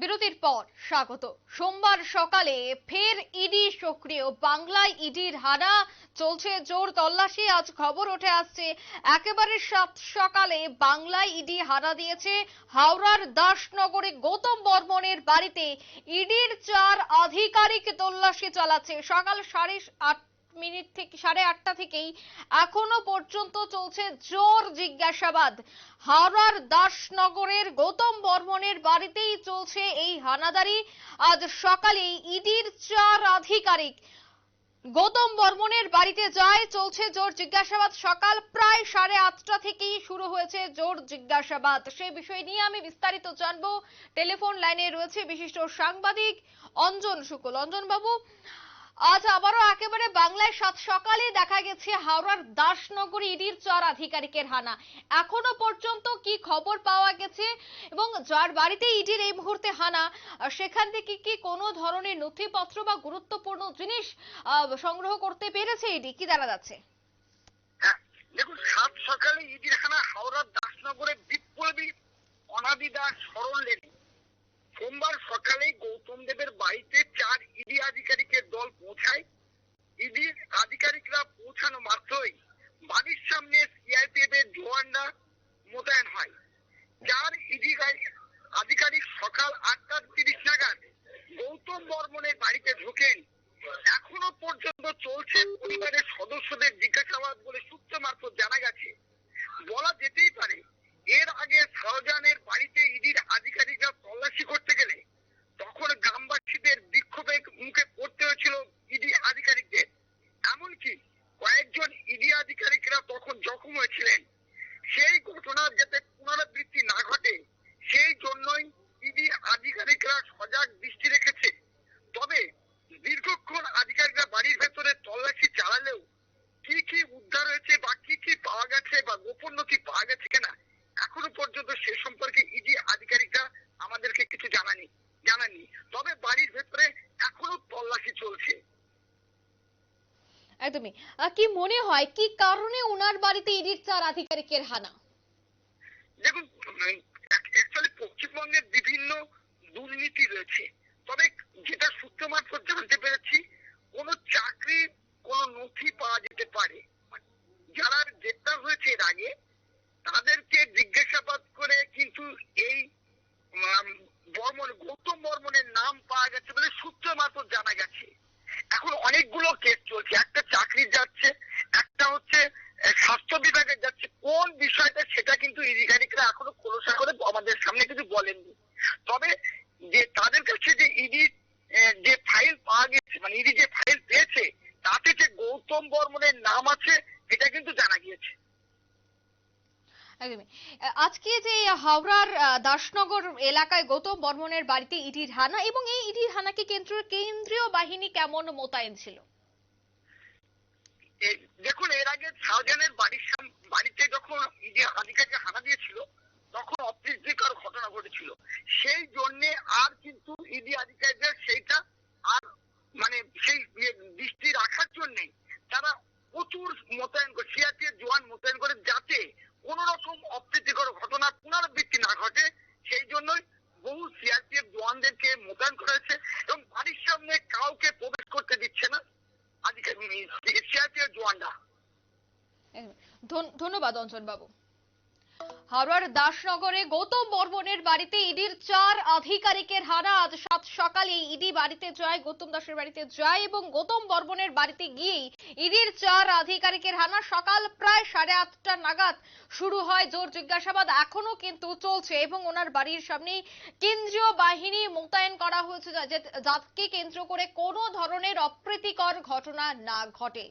বিরতির পর স্বাগত। সোমবার সকালে ফের ইডি সক্রিয়। বাংলায় ইডির হানা, চলছে জোর তল্লাশি, আজ খবর উঠে আসছে। একেবারে সাত সকালে বাংলায় ইডি হানা দিয়েছে হাওড়ার দাসনগরে গৌতম বর্মনের বাড়িতে। ইডির চার আধিকারিক তল্লাশি চালাচ্ছে। সকাল সাড়ে আট মিনিট থেকে, সাড়ে আটটা থেকেই এখনও পর্যন্ত চলছে জোর জিজ্ঞাসাবাদ। হাওড়ার দাসনগরের গৌতম বর্মনের বাড়িতেই চলছে এই হানাদারি। আজ সকালে ইডির চার আধিকারিক গৌতম বর্মনের বাড়িতে যায়, চলছে জোর জিজ্ঞাসাবাদ। সকাল প্রায় সাড়ে আটটা থেকেই শুরু হয়েছে জোর জিজ্ঞাসাবাদ। সেই বিষয় নিয়ে আমি বিস্তারিত জানব। টেলিফোন লাইনে রয়েছে বিশিষ্ট সাংবাদিক অঞ্জন শুক্ল। অঞ্জন বাবু আজ আবারও একেবারে বাংলায় সাত সকালে দেখা গেছে হাওড়ার দাসনগর ইডির চার আধিকারিকের হানা। এখনও পর্যন্ত কি খবর পাওয়া গেছে এবং যার বাড়িতে ইডির এই মুহূর্তে হানা সেখান থেকে কি কোনো ধরনের নথিপত্র বা গুরুত্বপূর্ণ জিনিস সংগ্রহ করতে পেরেছে ইডি? কি জানা যাচ্ছে? হ্যাঁ, দেখুন সাত সকালে ইদিরখানা হাওড়ার দাসনগরে বিপ্লবী অনাদিদা স্মরণ লেনে। সোমবার সকালে গৌতম দেবের বাড়িতে চার ইডি আধিকারিকের দল পৌঁছায় ইডি আধিকারিকরা পৌঁছানো মাত্রই বাড়ির সামনে সিআইপিএফ এর জওয়ানরা মোতায়েন হয় যার ইডি আধিকারিক সকাল আটটা তিরিশ নাগাদ গৌতম বর্মনের বাড়িতে ঢোকেন এখনও পর্যন্ত চলছে, পরিবারের সদস্যদের জিজ্ঞাসাবাদ বলে সূত্র মারফত জানা গেছে। বলা যেতেই পারে, এর আগে শাহজাহানের বাড়িতে ইডির আধিকারিকরা তল্লাশি করতে গেলে তখন গ্রামবাসীদের বিক্ষোভের মুখে পড়তে হয়েছিল ইডি আধিকারিকদের। এমনকি কয়েকজন ইডি আধিকারিকরা তখন জখম হয়েছিলেন। সেই ঘটনার যাতে পুনরাবৃত্তি না ঘটে, সেই জন্যই ইডি আধিকারিকরা সজাগ দৃষ্টি রেখেছে তবে দীর্ঘক্ষণ আধিকারিকরা বাড়ির ভেতরে তল্লাশি চালালেও কি কি উদ্ধার হয়েছে বা কি কি পাওয়া গেছে বা গোপন নথি পাওয়া গেছে কিনা এখনও পর্যন্ত সে সম্পর্কে ইডি আধিকারিকরা আমাদেরকে কিছু জানানি জানানি তবে বাড়ির ভেতরে এখনও তল্লাশি চলছে একদমই। কি মনে হয়, কি কারণে ওনার বাড়িতে ইডির চার আধিকারিকের হানা? দেখুন অ্যাকচুয়ালি পশ্চিমবঙ্গের বিভিন্ন দুর্নীতি রয়েছে। তবে যেটা সূত্র মারফত জানতে পেরেছি, কোন চাকরি, কোন নথি পাওয়া যেতে পারে। যারা গ্রেপ্তার হয়েছে এর আগে, তাদেরকে জিজ্ঞাসাবাদ করে কিন্তু এই উম, বর্মন গৌতম বর্মনের নাম পাওয়া গেছে বলে সূত্র মারফত জানা গেছে এখন অনেকগুলো কেস চলছে একটা চাকরি যাচ্ছে একটা হচ্ছে আহ, স্বাস্থ্য বিভাগে যাচ্ছে কোন বিষয়টা সেটা কিন্তু আধিকারিকরা এখনও খোলসা করে আমাদের সামনে কিছু বলেননি তবে যে তাদের কাছে যে ইডি যে ফাইল পাওয়া গেছে মানে ইডি যে ফাইল পেয়েছে তাতে যে গৌতম বর্মনের নাম আছে এটা কিন্তু জানা গিয়েছে। একদমই। আজকে যে হাওড়ার দাসনগর এলাকায় গৌতম বর্মনের বাড়িতে ইডির হানা এবং এই ইডির হানাকে কেন্দ্র কেন্দ্রীয় বাহিনী কেমন মোতায়েন ছিল? দেখুন এর আগে শাহজাহানের বাড়ির বাড়িতে যখন ইডি আধিকারিক হানা দিয়েছিল ঘটনা ঘটেছিল। সেই জন্য আর কিন্তু ইডি আধিকারিকরা সেইটা আর মানে সেই ইয়ে দৃষ্টি রাখার জন্য তারা প্রচুর মোতায়েন করে সিআরপিএফ জওয়ান মোতায়েন করে যাতে কোন রকম অপ্রীতিকর ঘটনার পুনরাবৃত্তি না ঘটে। সেই জন্যই বহু সিআরপিএফ জওয়ানদেরকে মোতায়েন করা হয়েছে এবং বাড়ির সামনে কাউকে প্রবেশ করতে দিচ্ছে না আধিকারিক সিআরপিএফ জওয়ানরা। ধন্যবাদ অঞ্জন বাবু হাওড়ার দাসনগরে গৌতম বর্মনের বাড়িতে ইডির চার আধিকারিকের হানা। আজ সাত সকালে ইডি বাড়িতে যায়, গৌতম দাসের বাড়িতে যায় এবং গৌতম বর্মনের বাড়িতে গিয়েই ইডির চার আধিকারিকের হানা। সকাল প্রায় সাড়ে আটটা নাগাদ শুরু হয় জোর জিজ্ঞাসাবাদ। এখনও কিন্তু চলছে এবং ওনার বাড়ির সামনেই কেন্দ্রীয় বাহিনী মোতায়েন করা হয়েছে যা- যে- যাকে কেন্দ্র করে কোনো ধরনের অপ্রীতিকর ঘটনা না ঘটে।